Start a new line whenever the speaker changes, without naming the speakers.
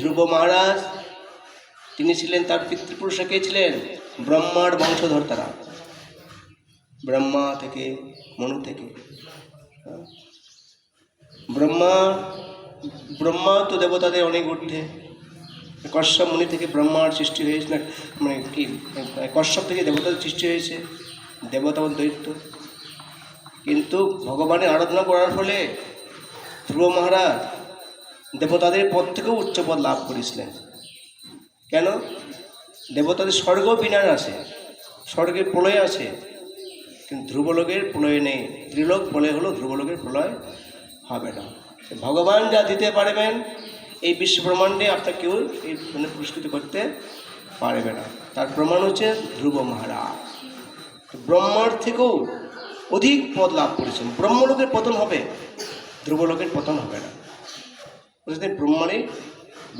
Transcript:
ধ্রুব মহারাজ। তিনি ছিলেন তার পিতৃপুরুষরা কে ছিলেন? ব্রহ্মার বংশধর তারা ব্রহ্মা থেকে, মনু থেকে। ব্রহ্মা ব্রহ্মা তো দেবতাদের অনেক ঊর্ধ্বে। কশ্যপ মুনি থেকে ব্রহ্মার সৃষ্টি হয়েছে, না মানে কি কশ্যপ থেকে দেবতাদের সৃষ্টি হয়েছে দেবতা দৈত্য। কিন্তু ভগবানের আরাধনা করার ফলে ধ্রুব মহারাজ দেবতাদের পদ থেকেও উচ্চ পদ লাভ করেছিলেন কেন? দেবতাদের স্বর্গ বিনার আছে, স্বর্গের প্রলয় আছে, কিন্তু ধ্রুবলোকের প্রলয় নেই। ত্রিলোক প্রলয় হলো ধ্রুবলোকের প্রলয় হবে না। ভগবান যা দিতে পারবেন, এই বিশ্ব ব্রহ্মাণ্ডে আপনার কেউ এই মানে পুরস্কৃত করতে পারবে না। তার প্রমাণ হচ্ছে ধ্রুব মহারাজ। ব্রহ্মার থেকেও অধিক পদ লাভ করেছেন। ব্রহ্মলোকের পতন হবে, ধ্রুবলোকের পতন হবে না। उसने ब्रह्मणे